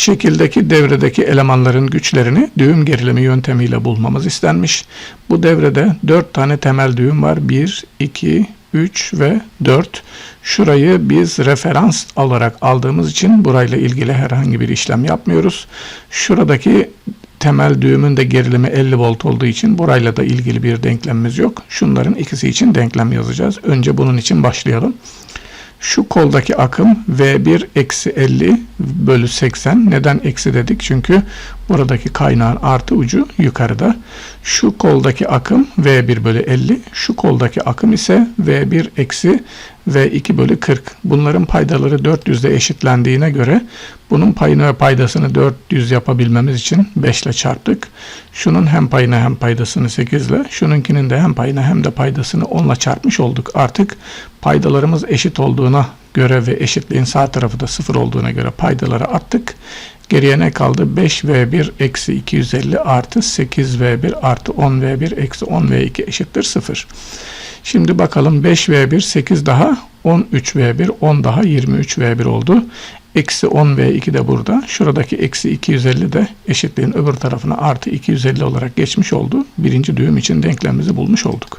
Şekildeki devredeki elemanların güçlerini düğüm gerilimi yöntemiyle bulmamız istenmiş. Bu devrede 4 tane temel düğüm var. 1, 2, 3 ve 4. Şurayı biz referans olarak aldığımız için burayla ilgili herhangi bir işlem yapmıyoruz. Şuradaki temel düğümün de gerilimi 50 volt olduğu için burayla da ilgili bir denklemimiz yok. Şunların ikisi için denklem yazacağız. Önce bunun için başlayalım. Şu koldaki akım V1 eksi 50 bölü 80. Neden eksi dedik? Çünkü buradaki kaynağın artı ucu yukarıda. Şu koldaki akım V1 bölü 50. Şu koldaki akım ise V1 eksi V2 bölü 40. Bunların paydaları 400 ile eşitlendiğine göre bunun payını ve paydasını 400 yapabilmemiz için 5 ile çarptık. Şunun hem payını hem paydasını 8 ile, şununkinin de hem payını hem de paydasını 10 ile çarpmış olduk. Artık paydalarımız eşit olduğuna göre ve eşitliğin sağ tarafı da 0 olduğuna göre paydaları attık. Geriye ne kaldı? 5V1 eksi 250 artı 8V1 artı 10V1 eksi 10V2 eşittir 0. Şimdi bakalım 5V1 8 daha 13V1 10 daha 23V1 oldu. Eksi 10V2 de burada. Şuradaki eksi 250 de eşitliğin öbür tarafına artı 250 olarak geçmiş oldu. Birinci düğüm için denklemimizi bulmuş olduk.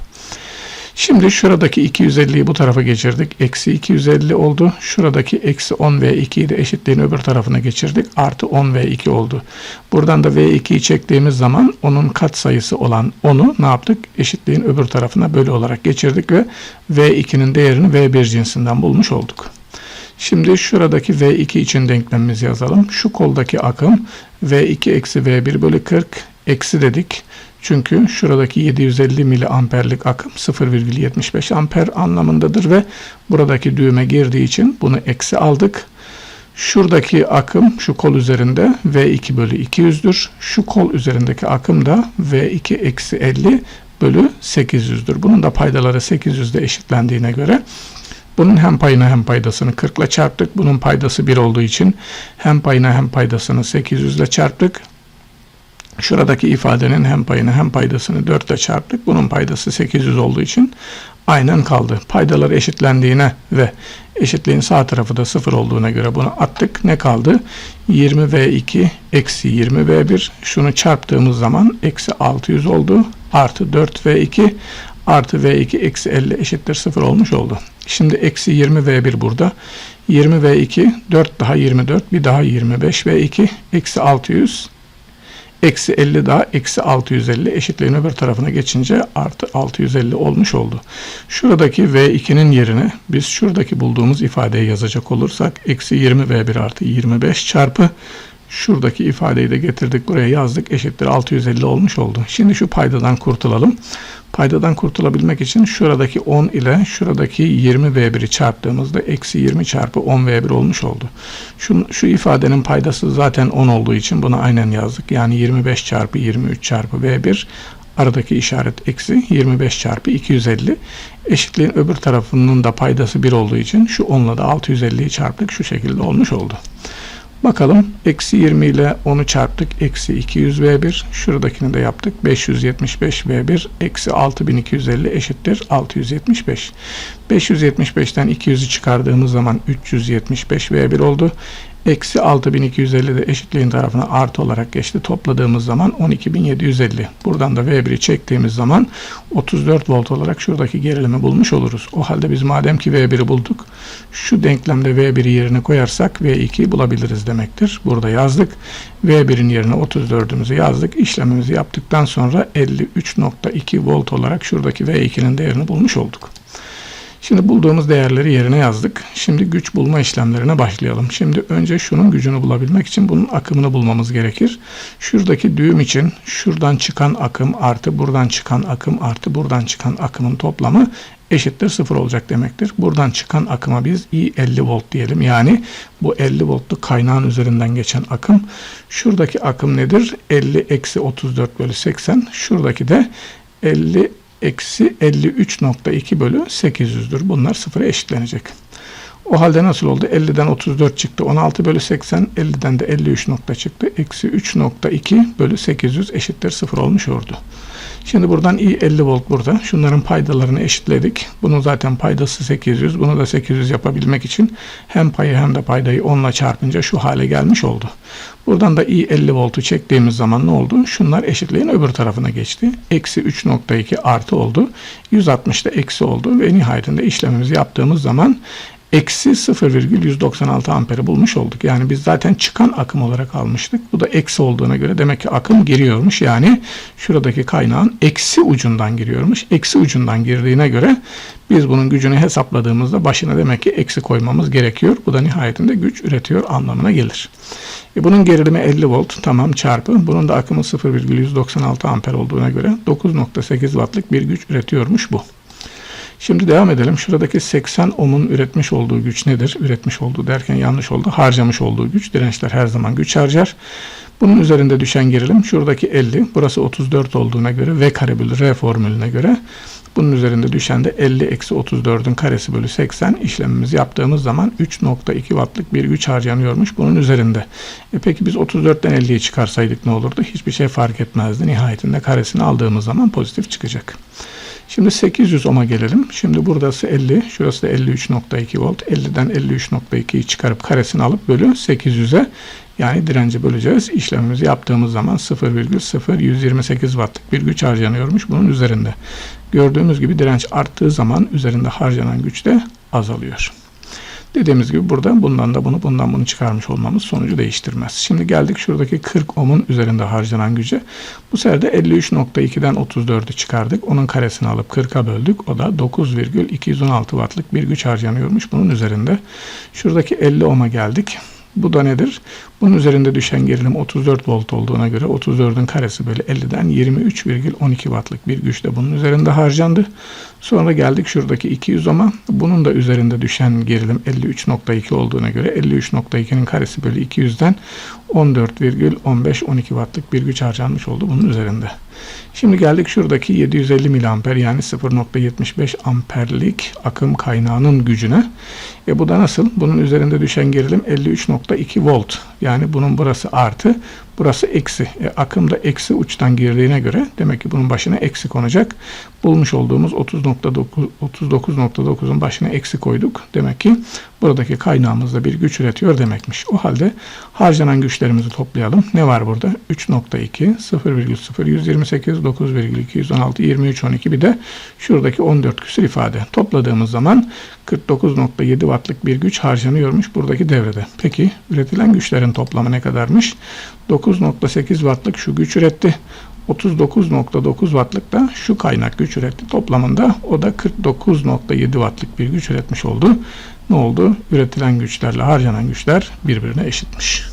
Şimdi şuradaki 250'yi bu tarafa geçirdik. Eksi 250 oldu. Şuradaki eksi 10 v 2'yi de eşitliğin öbür tarafına geçirdik. Artı 10 v 2 oldu. Buradan da v2'yi çektiğimiz zaman onun kat sayısı olan 10'u ne yaptık? Eşitliğin öbür tarafına bölü olarak geçirdik ve v2'nin değerini v1 cinsinden bulmuş olduk. Şimdi şuradaki V2 için denklemimizi yazalım. Şu koldaki akım V2 eksi V1 bölü 40 eksi dedik. Çünkü şuradaki 750 miliamperlik akım 0,75 amper anlamındadır ve buradaki düğme girdiği için bunu eksi aldık. Şuradaki akım şu kol üzerinde V2 bölü 200'dür. Şu kol üzerindeki akım da V2 eksi 50 bölü 800'dür. Bunun da paydaları 800'de eşitlendiğine göre bunun hem payını hem paydasını 40 ile çarptık. Bunun paydası 1 olduğu için hem payını hem paydasını 800 ile çarptık. Şuradaki ifadenin hem payını hem paydasını 4 ile çarptık. Bunun paydası 800 olduğu için aynen kaldı. Paydalar eşitlendiğine ve eşitliğin sağ tarafı da 0 olduğuna göre bunu attık. Ne kaldı? 20V2 eksi 20V1 şunu çarptığımız zaman eksi 600 oldu. Artı 4V2 artı V2 eksi 50 eşittir 0 olmuş oldu. Şimdi eksi 20V1 burada. 20V2 4 daha 24 bir daha 25V2 eksi 600 Eksi 50 daha eksi 650 eşitliğin öbür tarafına geçince artı 650 olmuş oldu. Şuradaki V2'nin yerine biz şuradaki bulduğumuz ifadeyi yazacak olursak eksi 20 V1 artı 25 çarpı şuradaki ifadeyi de getirdik buraya yazdık eşittir 650 olmuş oldu. Şimdi şu paydadan kurtulalım. Paydadan kurtulabilmek için şuradaki 10 ile şuradaki 20 V1'i çarptığımızda eksi 20 çarpı 10 V1 olmuş oldu. Şu, şu ifadenin paydası zaten 10 olduğu için bunu aynen yazdık. Yani 25 çarpı 23 çarpı V1 aradaki işaret eksi 25 çarpı 250 eşitliğin öbür tarafının da paydası 1 olduğu için şu 10 ile de 650'yi çarptık şu şekilde olmuş oldu. Bakalım eksi 20 ile 10'u çarptık. Eksi 200 V1. Şuradakini de yaptık. 575 V1 eksi 6250 eşittir 675. 575'ten 200'ü çıkardığımız zaman 375 V1 oldu. Eksi 6250 de eşitliğin tarafına artı olarak geçti. Topladığımız zaman 12750. Buradan da V1'i çektiğimiz zaman 34 volt olarak şuradaki gerilimi bulmuş oluruz. O halde biz madem ki V1'i bulduk şu denklemde V1'i yerine koyarsak V2'yi bulabiliriz demektir. Burada yazdık. V1'in yerine 34'ümüzü yazdık. İşlemimizi yaptıktan sonra 53.2 volt olarak şuradaki V2'nin değerini bulmuş olduk. Şimdi bulduğumuz değerleri yerine yazdık. Şimdi güç bulma işlemlerine başlayalım. Şimdi önce şunun gücünü bulabilmek için bunun akımını bulmamız gerekir. Şuradaki düğüm için şuradan çıkan akım artı buradan çıkan akım artı buradan çıkan akımın toplamı eşittir 0 olacak demektir. Buradan çıkan akıma biz I 50 volt diyelim. Yani bu 50 voltluk kaynağın üzerinden geçen akım. Şuradaki akım nedir? 50 eksi 34 bölü 80. Şuradaki de 50 eksi 53.2 bölü 800'dür. Bunlar sıfıra eşitlenecek. O halde nasıl oldu? 50'den 34 çıktı. 16 bölü 80. 50'den de 53 nokta çıktı. Eksi 3.2 bölü 800 eşittir 0 olmuş oldu. Şimdi buradan i 50 volt burada. Şunların paydalarını eşitledik. Bunun zaten paydası 800. Bunu da 800 yapabilmek için hem payı hem de paydayı 10 ile çarpınca şu hale gelmiş oldu. Buradan da i 50 voltu çektiğimiz zaman ne oldu? Şunlar eşitliğin öbür tarafına geçti. Eksi 3.2 artı oldu. 160 da eksi oldu ve nihayetinde işlemimizi yaptığımız zaman eksi 0,196 amperi bulmuş olduk. Yani biz zaten çıkan akım olarak almıştık. Bu da eksi olduğuna göre demek ki akım giriyormuş. Yani şuradaki kaynağın eksi ucundan giriyormuş. Eksi ucundan girdiğine göre biz bunun gücünü hesapladığımızda başına demek ki eksi koymamız gerekiyor. Bu da nihayetinde güç üretiyor anlamına gelir. E bunun gerilimi 50 volt tamam çarpı. Bunun da akımı 0,196 amper olduğuna göre 9.8 wattlık bir güç üretiyormuş bu. Şimdi devam edelim. Şuradaki 80 ohm'un üretmiş olduğu güç nedir? Üretmiş olduğu derken yanlış oldu. Harcamış olduğu güç. Dirençler her zaman güç harcar. Bunun üzerinde düşen gerilim şuradaki 50. Burası 34 olduğuna göre V kare bölü R formülüne göre bunun üzerinde düşen de 50 eksi 34'ün karesi bölü 80 işlemimizi yaptığımız zaman 3.2 wattlık bir güç harcanıyormuş bunun üzerinde. E peki biz 34'ten 50'yi çıkarsaydık ne olurdu? Hiçbir şey fark etmezdi. Nihayetinde karesini aldığımız zaman pozitif çıkacak. Şimdi 800 ohm'a gelelim. Şimdi burası 50, şurası da 53.2 volt. 50'den 53.2'yi çıkarıp karesini alıp bölü 800'e yani direnci böleceğiz. İşlemimizi yaptığımız zaman 0,0128 wattlık bir güç harcanıyormuş bunun üzerinde. Gördüğümüz gibi direnç arttığı zaman üzerinde harcanan güç de azalıyor. Dediğimiz gibi burada bundan da bunu bundan bunu çıkarmış olmamız sonucu değiştirmez. Şimdi geldik şuradaki 40 ohm'un üzerinde harcanan güce. Bu sefer de 53.2'den 34'ü çıkardık. Onun karesini alıp 40'a böldük. O da 9,216 wattlık bir güç harcanıyormuş bunun üzerinde. Şuradaki 50 ohm'a geldik. Bu da nedir? Bunun üzerinde düşen gerilim 34 volt olduğuna göre 34'ün karesi böyle 50'den 23,12 wattlık bir güç de bunun üzerinde harcandı. Sonra geldik şuradaki 200 ama bunun da üzerinde düşen gerilim 53.2 olduğuna göre 53.2'nin karesi bölü 200'den 14,15-12 wattlık bir güç harcanmış oldu bunun üzerinde. Şimdi geldik şuradaki 750 miliamper yani 0.75 amperlik akım kaynağının gücüne. E bu da nasıl? Bunun üzerinde düşen gerilim 53.2 volt. Yani bunun burası artı, burası eksi. E, akım da eksi uçtan girdiğine göre demek ki bunun başına eksi konacak. Bulmuş olduğumuz 30.9 39.9'un başına eksi koyduk. Demek ki buradaki kaynağımızda bir güç üretiyor demekmiş. O halde harcanan güçlerimizi toplayalım. Ne var burada? 3.2, 0,0, 128, 9,216, 23, 12 bir de şuradaki 14 küsur ifade. Topladığımız zaman 49.7 wattlık bir güç harcanıyormuş buradaki devrede. Peki üretilen güçlerin toplamı ne kadarmış? 9.8 wattlık şu güç üretti. 39.9 wattlık da şu kaynak güç üretti. Toplamında o da 49.7 wattlık bir güç üretmiş oldu. Ne oldu? Üretilen güçlerle harcanan güçler birbirine eşitmiş.